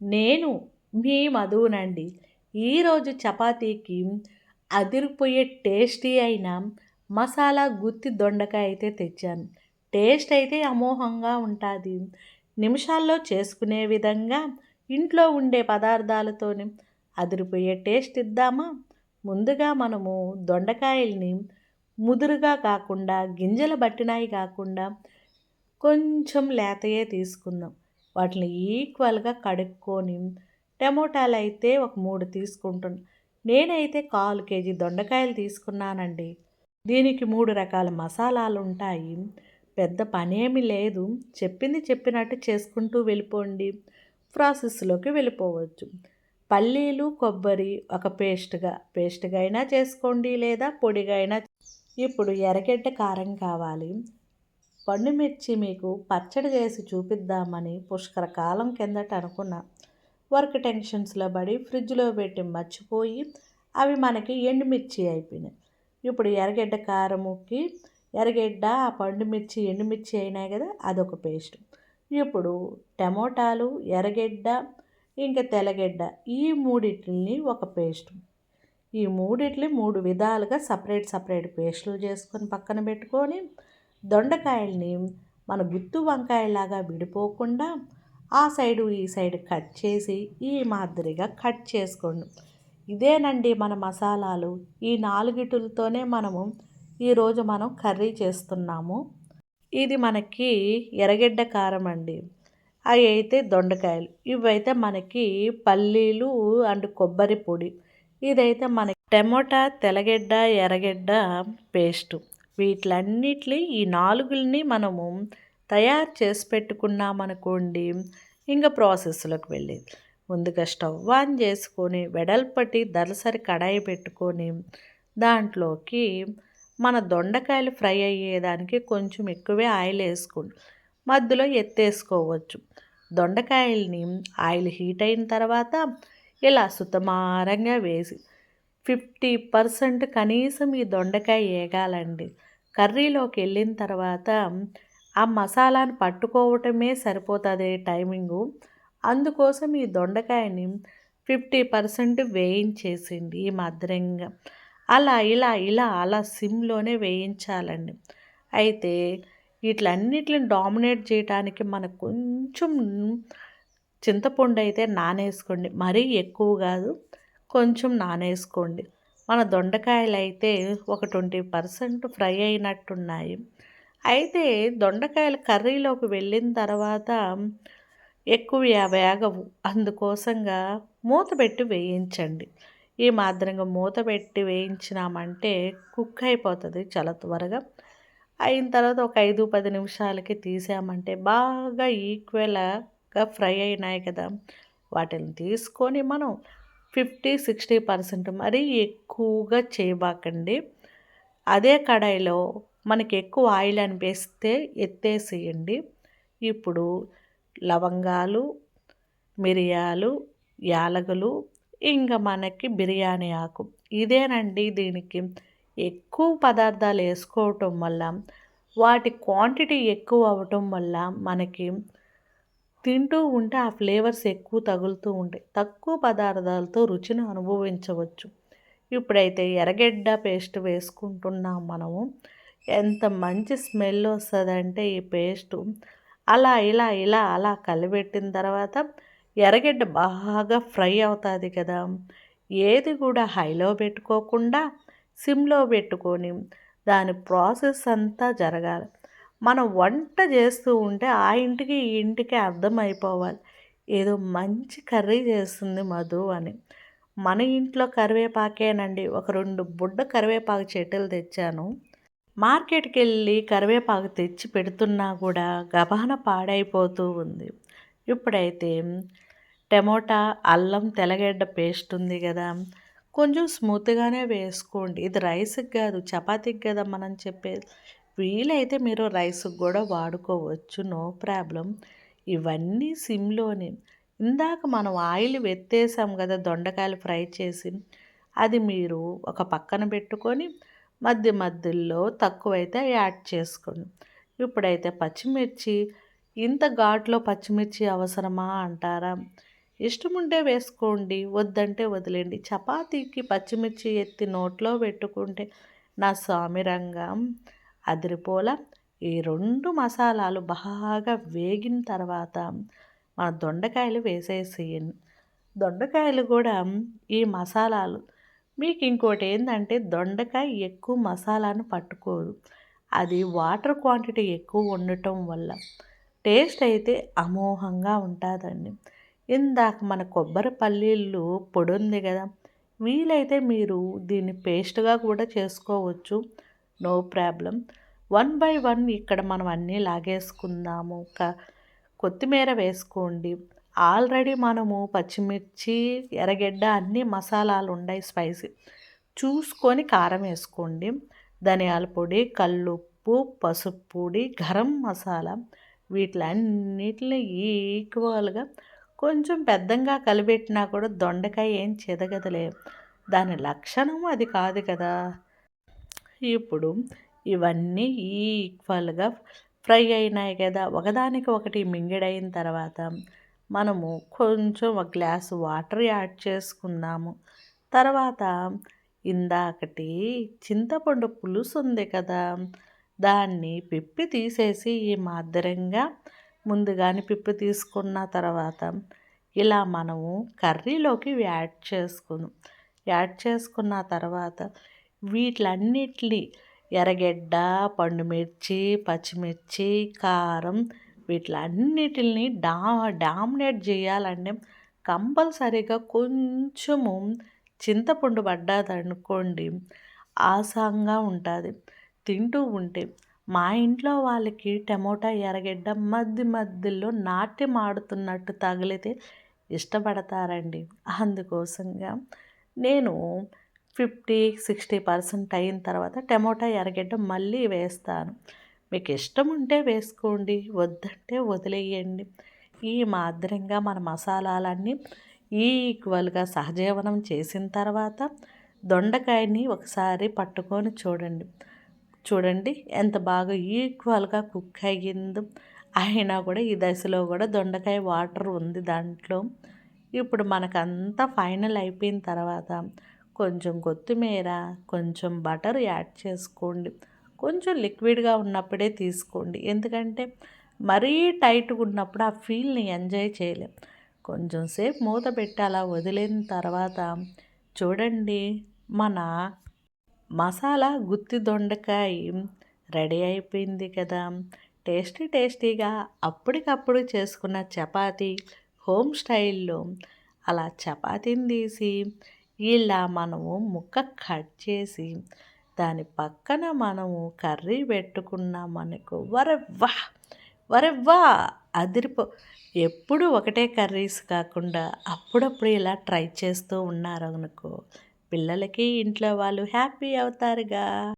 నేను మీ మధువునండి. ఈరోజు చపాతీకి అదిరిపోయే టేస్టీ అయిన మసాలా గుత్తి దొండకాయ అయితే తెచ్చాను. టేస్ట్ అయితే అమోహంగా ఉంటుంది. నిమిషాల్లో చేసుకునే విధంగా ఇంట్లో ఉండే పదార్థాలతోనే అదిరిపోయే టేస్ట్ ఇద్దామా? ముందుగా మనము దొండకాయల్ని ముదురుగా కాకుండా గింజలు బట్టినాయి కాకుండా కొంచెం లేతయే తీసుకుందాం. వాటిని ఈక్వల్గా కడుక్కొని టమోటాలు అయితే ఒక మూడు తీసుకుంటున్నాను నేనైతే కాలు కేజీ దొండకాయలు తీసుకున్నానండి. దీనికి మూడు రకాల మసాలాలు ఉంటాయి పెద్ద పనేమి లేదు. చెప్పింది చెప్పినట్టు చేసుకుంటూ వెళ్ళిపోండి. ప్రాసెస్లోకి వెళ్ళిపోవచ్చు. పల్లీలు కొబ్బరి ఒక పేస్ట్గా పేస్ట్గా అయినా చేసుకోండి లేదా పొడిగా అయినా. ఇప్పుడు ఎర్రగడ్డ కారం కావాలి. పండుమిర్చి మీకు పచ్చడి చేసి చూపిద్దామని పుష్కర కాలం కిందట అనుకున్నా. వర్క్ టెన్షన్స్లో పడి ఫ్రిడ్జ్లో పెట్టి మర్చిపోయి అవి మనకి ఎండుమిర్చి అయిపోయినాయి. ఇప్పుడు ఎర్రగడ్డ ఉక్కి ఎర్రగడ్డ ఆ పండుమిర్చి ఎండుమిర్చి అయినాయి కదా అదొక పేస్ట్. ఇప్పుడు టమోటాలు ఎర్రగడ్డ ఇంకా తెల్లగడ్డ ఈ మూడిటిని ఒక పేస్ట్. ఈ మూడిట్లు మూడు విధాలుగా సపరేట్ సపరేట్ పేస్టులు చేసుకొని పక్కన పెట్టుకొని దొండకాయల్ని మన గుత్తు వంకాయలాగా విడిపోకుండా ఆ సైడు ఈ సైడ్ కట్ చేసి ఈ మాదిరిగా కట్ చేసుకోండి. ఇదేనండి మన మసాలాలు. ఈ నాలుగిటులతోనే మనము ఈరోజు మనం కర్రీ చేస్తున్నాము. ఇది మనకి ఎర్రగడ్డ కారం అండి. అవి అయితే దొండకాయలు. ఇవైతే మనకి పల్లీలు అండ్ కొబ్బరి పొడి. ఇదైతే మనకి టమోటా తెల్లగడ్డ ఎర్రగడ్డ పేస్టు. వీటిలన్నిటిని ఈ నాలుగుల్ని మనము తయారు చేసి పెట్టుకున్నామనుకోండి ఇంకా ప్రాసెస్లోకి వెళ్ళేది. ముందుగా స్టవ్ ఆన్ చేసుకొని వెడల్పటి దలసరి కడాయి పెట్టుకొని దాంట్లోకి మన దొండకాయలు ఫ్రై అయ్యేదానికి కొంచెం ఎక్కువే ఆయిల్ వేసుకోండి. మధ్యలో ఎత్తేసుకోవచ్చు. దొండకాయల్ని ఆయిల్ హీట్ అయిన తర్వాత ఇలా సుతమారంగా వేసి ఫిఫ్టీ పర్సెంట్ కనీసం ఈ దొండకాయ వేగాలండి కర్రీలోకి వెళ్ళిన తర్వాత ఆ మసాలాను పట్టుకోవటమే సరిపోతుంది టైమింగు. అందుకోసం ఈ దొండకాయని ఫిఫ్టీ పర్సెంట్ వేయించేసింది ఈ మధురంగా. అలా ఇలా ఇలా అలా సిమ్లోనే వేయించాలండి. అయితే వీటిలన్నిటిని డామినేట్ చేయడానికి మనకు కొంచెం చింతపండు అయితే నానేసుకోండి. మరీ ఎక్కువ కాదు కొంచెం నానేసుకోండి. మన దొండకాయలు అయితే ఒక ట్వంటీ పర్సెంట్ ఫ్రై అయినట్టున్నాయి. అయితే దొండకాయలు కర్రీలోకి వెళ్ళిన తర్వాత ఎక్కువ వేగవు అందుకోసంగా మూత పెట్టి వేయించండి. ఈ మాదిరిగా మూత పెట్టి వేయించినామంటే కుక్ అయిపోతుంది చాలా త్వరగా. అయిన తర్వాత ఒక ఐదు పది నిమిషాలకి తీసామంటే బాగా ఈక్వల్గా ఫ్రై అయినాయి కదా. వాటిని తీసుకొని మనం ఫిఫ్టీ సిక్స్టీ పర్సెంట్ మరీ ఎక్కువగా చేయబాకండి. అదే కడాయిలో మనకి ఎక్కువ ఆయిల్ అనిపిస్తే ఎత్తేసేయండి. ఇప్పుడు లవంగాలు మిరియాలు యాలకులు ఇంకా మనకి బిర్యానీ ఆకు ఇదేనండి దీనికి. ఎక్కువ పదార్థాలు వేసుకోవటం వల్ల వాటి క్వాంటిటీ ఎక్కువ అవటం వల్ల మనకి తింటూ ఉంటే ఆ ఫ్లేవర్స్ ఎక్కువ తగులుతూ ఉంటాయి. తక్కువ పదార్థాలతో రుచిని అనుభవించవచ్చు. ఇప్పుడైతే ఎర్రగడ్డ పేస్ట్ వేసుకుంటున్నాం మనము. ఎంత మంచి స్మెల్ వస్తుందంటే ఈ పేస్టు. అలా ఇలా ఇలా అలా కలిపెట్టిన తర్వాత ఎర్రగడ్డ బాగా ఫ్రై అవుతుంది కదా. ఏది కూడా హైలో పెట్టుకోకుండా సిమ్లో పెట్టుకొని దాని ప్రాసెస్ అంతా జరగాలి. మనం వంట చేస్తూ ఉంటే ఆ ఇంటికి ఈ ఇంటికి అర్థమైపోవాలి. ఏదో మంచి కర్రీ చేస్తుంది మధు అని. మన ఇంట్లో కరివేపాకేనండి. ఒక రెండు బుడ్డ కరివేపాకు చెట్టులు తెచ్చాను. మార్కెట్కి వెళ్ళి కరివేపాకు తెచ్చి పెడుతున్నా కూడా గబాన పాడైపోతూ ఉంది. ఇప్పుడైతే టమోటా అల్లం తెల్లగడ్డ పేస్ట్ ఉంది కదా. కొంచెం స్మూత్గానే వేసుకోండి. ఇది రైస్కి కాదు చపాతీకి కదా మనం చెప్పేది. వీలైతే మీరు రైస్కి కూడా వాడుకోవచ్చు. No problem. ఇవన్నీ సిమ్లోనే. ఇందాక మనం ఆయిల్ వెత్తేసాం కదా దొండకాయలు ఫ్రై చేసి. అది మీరు ఒక పక్కన పెట్టుకొని మధ్య మధ్యలో తక్కువైతే యాడ్ చేసుకోండి. ఇప్పుడైతే పచ్చిమిర్చి. ఇంత ఘాట్లో పచ్చిమిర్చి అవసరమా అంటారా? ఇష్టం ఉంటే వేసుకోండి వద్దంటే వదిలేండి చపాతీకి పచ్చిమిర్చి ఎత్తి నోట్లో పెట్టుకుంటే నా స్వామిరంగం అదిరిపోల ఈ రెండు మసాలాలు బాగా వేగిన తర్వాత మన దొండకాయలు వేసేసేయండి. దొండకాయలు కూడా ఈ మసాలాలు. మీకు ఇంకోటి ఏంటంటే దొండకాయ ఎక్కువ మసాలాను పట్టుకోదు. అది వాటర్ క్వాంటిటీ ఎక్కువ ఉండటం వల్ల టేస్ట్ అయితే అమోఘంగా ఉంటుందండి. ఇందాక మన కొబ్బరి పల్లీలు పొడి ఉంది కదా వీలైతే మీరు దీన్ని పేస్ట్గా కూడా చేసుకోవచ్చు. No problem. One by one ఇక్కడ మనం అన్నీ లాగేసుకుందాము. క కొత్తిమీర వేసుకోండి. ఆల్రెడీ మనము పచ్చిమిర్చి ఎర్రగడ్డ అన్ని మసాలాలు ఉన్నాయి స్పైసీ. చూసుకొని కారం వేసుకోండి. ధనియాల పొడి కల్లుప్పు పసుపు పొడి గరం మసాలా. వీటిలన్నిటిని ఈక్వల్గా కొంచెం పెద్దంగా కలిపెట్టినా కూడా దొండకాయ ఏం చెదగదలే. దాని లక్షణం అది కాదు కదా. ఇప్పుడు ఇవన్నీ ఈక్వల్గా ఫ్రై అయినాయి కదా. ఒకదానికి ఒకటి మింగిడైన తర్వాత మనము కొంచెం ఒక గ్లాసు వాటర్ యాడ్ చేసుకుందాము. తర్వాత ఇందాకటి చింతపండు పులుసు ఉంది కదా దాన్ని పిప్పి తీసేసి ఈ మాదిరంగా ముందుగానే పిప్పి తీసుకున్న తర్వాత ఇలా మనము కర్రీలోకి యాడ్ చేసుకుందాం. యాడ్ చేసుకున్న తర్వాత వీటిలన్నిటిని ఎర్రగడ్డ పండుమిర్చి పచ్చిమిర్చి కారం వీటిలన్నిటిని డా డామినేట్ చేయాలంటే కంపల్సరీగా కొంచెము చింతపండు పడ్డదనుకోండి ఆసంగా ఉంటుంది. తింటూ ఉంటే మా ఇంట్లో వాళ్ళకి టమోటా ఎర్రగడ్డ మధ్య మధ్యలో నాట్యం ఆడుతున్నట్టు తగిలితే ఇష్టపడతారండి. అందుకోసంగా నేను ఫిఫ్టీ సిక్స్టీ పర్సెంట్ అయిన తర్వాత టమోటా ఎర్రగడ్డ మళ్ళీ వేస్తాను. మీకు ఇష్టం ఉంటే వేసుకోండి వద్దంటే వదిలేయండి. ఈ మాదిరంగా మన మసాలాలన్నీ ఈక్వల్గా సహజీవనం చేసిన తర్వాత దొండకాయని ఒకసారి పట్టుకొని చూడండి. చూడండి ఎంత బాగా ఈక్వల్గా కుక్ అయ్యిందో. అయినా కూడా ఈ దశలో కూడా దొండకాయ వాటర్ ఉంది దాంట్లో. ఇప్పుడు మనకంతా ఫైనల్ అయిపోయిన తర్వాత కొంచెం కొత్తిమీర కొంచెం బటర్ యాడ్ చేసుకోండి. కొంచెం లిక్విడ్గా ఉన్నప్పుడే తీసుకోండి. ఎందుకంటే మరీ టైట్గా ఉన్నప్పుడు ఆ ఫీల్ని ఎంజాయ్ చేయలేం. కొంచెం సేపు మూత పెట్టి అలా వదిలిన తర్వాత చూడండి మన మసాలా గుత్తి దొండకాయ రెడీ అయిపోయింది కదా. టేస్టీ టేస్టీగా అప్పటికప్పుడు చేసుకున్న చపాతీ హోమ్ స్టైల్లో అలా చపాతీని తీసి ఇలా మనము ముక్క కట్ చేసి దాని పక్కన మనము కర్రీ పెట్టుకున్నామనుకో వరవ్వా వరవ్వా అదిరిపో. ఎప్పుడు ఒకటే కర్రీస్ కాకుండా అప్పుడప్పుడు ఇలా ట్రై చేస్తూ ఉన్నారు అనుకో పిల్లలకి ఇంట్లో వాళ్ళు హ్యాపీ అవుతారుగా.